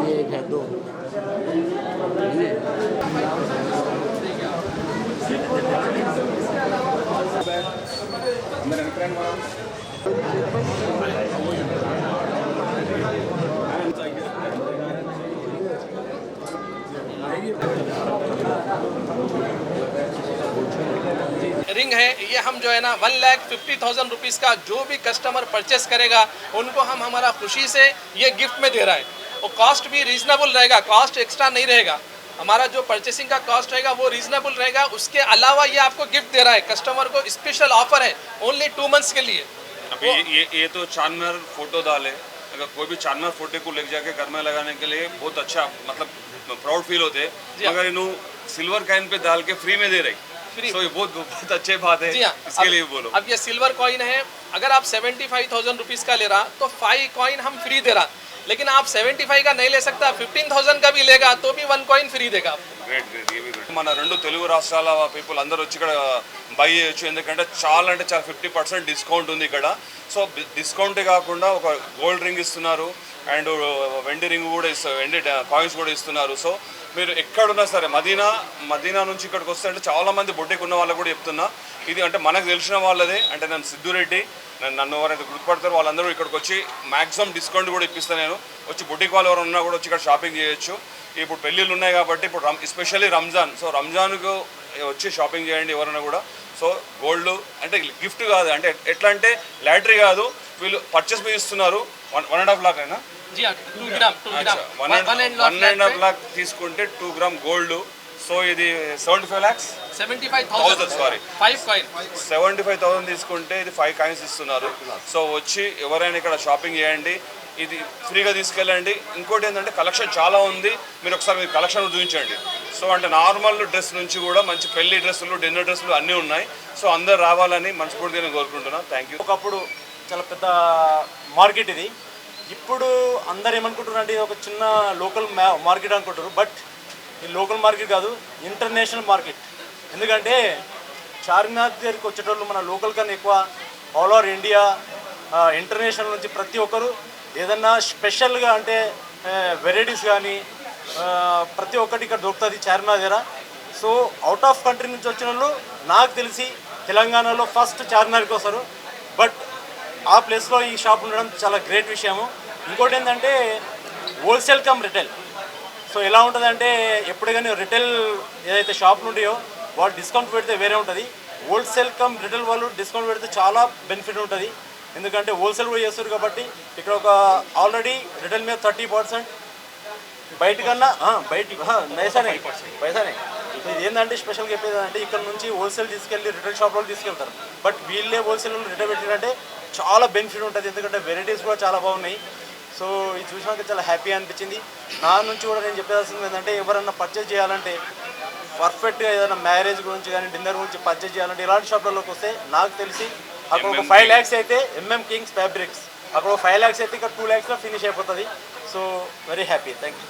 ये एक है दो रिंग है ये हम जो है ना one lakh fifty thousand rupees का जो भी कस्टमर परचेस करेगा उनको हम हमारा खुशी से ये गिफ्ट में दे रहा है। और कॉस्ट भी रीजनेबल रहेगा कॉस्ट एक्स्ट्रा नहीं रहेगा। हमारा जो परचेसिंग का कॉस्ट रहेगा वो रीजनेबल रहेगा। उसके अलावा ये आपको गिफ्ट दे रहा है कस्टमर को स्पेशल ऑफ़र है ओनली टू मंथ्स के लिए। अभी ये ये तो चांदमर फ़ोटो डाले अगर कोई भी चांदमर फ़ोटो को लेके जाके घर में लगाने के लिए बहुत अच्छा मतलब प्राउड फील होते। मगर इन्हों सिल्वर कैन पे डाल के फ्री में दे रही सो ये बहुत बहुत अच्छे बात है। जी हाँ इसके अब- लिए बोलो। अब ये सिल्वर कॉइन है। अगर आप सेवेंटी फाइव थाउज़ेंड रुपीज़ का ले रहा तो फाइव कॉइन हम फ्री दे रहा। लेकिन आप सेवेंटी फाइव का नहीं ले सकता फिफ्टीन थाउज़ेंड का भी लेगा तो भी वन कॉइन फ्री देगा आपको। గ్రేట్ గ్రేట్ మన రెండు తెలుగు రాష్ట్రాల పీపుల్ అందరూ వచ్చి ఇక్కడ బై చేయొచ్చు. ఎందుకంటే చాలా అంటే చాలా ఫిఫ్టీ పర్సెంట్ డిస్కౌంట్ ఉంది ఇక్కడ. సో డిస్కౌంటే కాకుండా ఒక గోల్డ్ రింగ్ ఇస్తున్నారు అండ్ uh, వెండి రింగ్ కూడా ఇస్తారు వెండి uh, కాయిన్స్ కూడా ఇస్తున్నారు. సో మీరు ఎక్కడున్నా సరే మదీనా మదీనా నుంచి ఇక్కడికి వస్తే అంటే చాలామంది మంది ఉన్న వాళ్ళకు కూడా చెప్తున్నా. ఇది అంటే మనకు తెలిసిన వాళ్ళదే. అంటే నేను సిద్ధురెడ్డి నన్ను ఎవరైతే గుర్తుపడతారు వాళ్ళందరూ ఇక్కడికి వచ్చి మాక్సిమం డిస్కౌంట్ కూడా ఇప్పిస్తాను నేను. వచ్చి బుటిక్ వాళ్ళు ఎవరు ఉన్నా కూడా వచ్చి ఇక్కడ షాపింగ్ చేయొచ్చు. ఇప్పుడు పెళ్ళిళ్ళు ఉన్నాయి కాబట్టి ఇప్పుడు రమ్ ఎస్పెషల్లీ రంజాన్. సో రంజాన్కు వచ్చి షాపింగ్ చేయండి ఎవరైనా కూడా. సో గోల్డ్ అంటే గిఫ్ట్ కాదు. అంటే ఎట్లా అంటే లాటరీ కాదు. వీళ్ళు పర్చేస్ మీ ఇస్తున్నారు. One one and half lakh అయినా? One and one and half lakh తీసుకుంటే టూ గ్రామ్ గోల్డ్ సో ఇది seventy five lakhs seventy five thousand sorry five coin seventy five thousand తీసుకుంటే ఇది ఫైవ్ కాయిన్స్ ఇస్తున్నారు. సో వచ్చి ఎవరైనా ఇక్కడ షాపింగ్ చేయండి. ఇది ఫ్రీగా తీసుకెళ్ళండి. ఇంకోటి ఏంటంటే కలెక్షన్ చాలా ఉంది. మీరు ఒకసారి మీరు కలెక్షన్ చూపించండి. సో అంటే నార్మల్ డ్రెస్ నుంచి కూడా మంచి పెళ్ళి డ్రెస్సులు డిన్నర్ డ్రెస్సులు అన్నీ ఉన్నాయి. సో అందరు రావాలని మనస్ఫూర్తిగా నేను కోరుకుంటున్నాను థ్యాంక్ యూ ఒకప్పుడు చాలా పెద్ద మార్కెట్ ఇది. ఇప్పుడు అందరు ఏమనుకుంటున్నారు అంటే ఒక చిన్న లోకల్ మార్కెట్ అనుకుంటారు బట్ ఈ లోకల్ మార్కెట్ కాదు ఇంటర్నేషనల్ మార్కెట్. ఎందుకంటే చార్మినార్ దగ్గరికి వచ్చేటోళ్ళు మన లోకల్ కన్నా ఎక్కువ ఆల్ ఓవర్ ఇండియా ఇంటర్నేషనల్ నుంచి ప్రతి ఒక్కరు ఏదన్నా స్పెషల్గా అంటే వెరైటీస్ కానీ ప్రతి ఒక్కటి ఇక్కడ దొరుకుతుంది చార్మినార్ దగ్గర. సో అవుట్ ఆఫ్ కంట్రీ నుంచి వచ్చిన వాళ్ళు నాకు తెలిసి తెలంగాణలో ఫస్ట్ చార్మినార్కి వస్తారు. బట్ ఆ ప్లేస్లో ఈ షాప్ ఉండడం చాలా గ్రేట్ విషయము. ఇంకోటి ఏంటంటే హోల్సేల్ కమ్ రిటైల్ సో ఎలా ఉంటుంది అంటే ఎప్పుడు కానీ రిటైల్ ఏదైతే షాపులు ఉంటాయో వాళ్ళు డిస్కౌంట్ పెడితే వేరే ఉంటుంది. హోల్సేల్ కమ్ రిటైల్ వాళ్ళు డిస్కౌంట్ పెడితే చాలా బెనిఫిట్ ఉంటుంది. ఎందుకంటే హోల్సేల్ కూడా చేస్తారు కాబట్టి ఇక్కడ ఒక ఆల్రెడీ రిటైల్ మీద థర్టీ పర్సెంట్ బయట కన్నా బయట నైసానే. పైసానే ఇది ఏంటంటే స్పెషల్గా చెప్పేది అంటే ఇక్కడ నుంచి హోల్సేల్ తీసుకెళ్ళి రిటైల్ షాప్ వాళ్ళు తీసుకెళ్తారు. బట్ వీళ్ళే హోల్సేల్ రిటైల్ పెట్టినంటే చాలా బెనిఫిట్ ఉంటుంది. ఎందుకంటే వెరైటీస్ కూడా చాలా బాగున్నాయి. సో ఇది చూసినాక చాలా హ్యాపీ అనిపించింది. నా నుంచి కూడా నేను చెప్పాల్సింది ఏంటంటే ఎవరన్నా పర్చేజ్ చేయాలంటే పర్ఫెక్ట్గా ఏదైనా మ్యారేజ్ గురించి కానీ డిన్నర్ గురించి పర్చేజ్ చేయాలంటే ఇలాంటి షాప్లలోకి వస్తే నాకు తెలిసి అక్కడ ఒక ఫైవ్. ల్యాక్స్ అయితే ఎంఎం కింగ్స్ ఫ్యాబ్రిక్స్ అక్కడ ఒక ఫైవ్ ల్యాక్స్ అయితే ఇక్కడ టూ ల్యాక్స్లో ఫినిష్ అయిపోతుంది. So very happy thank you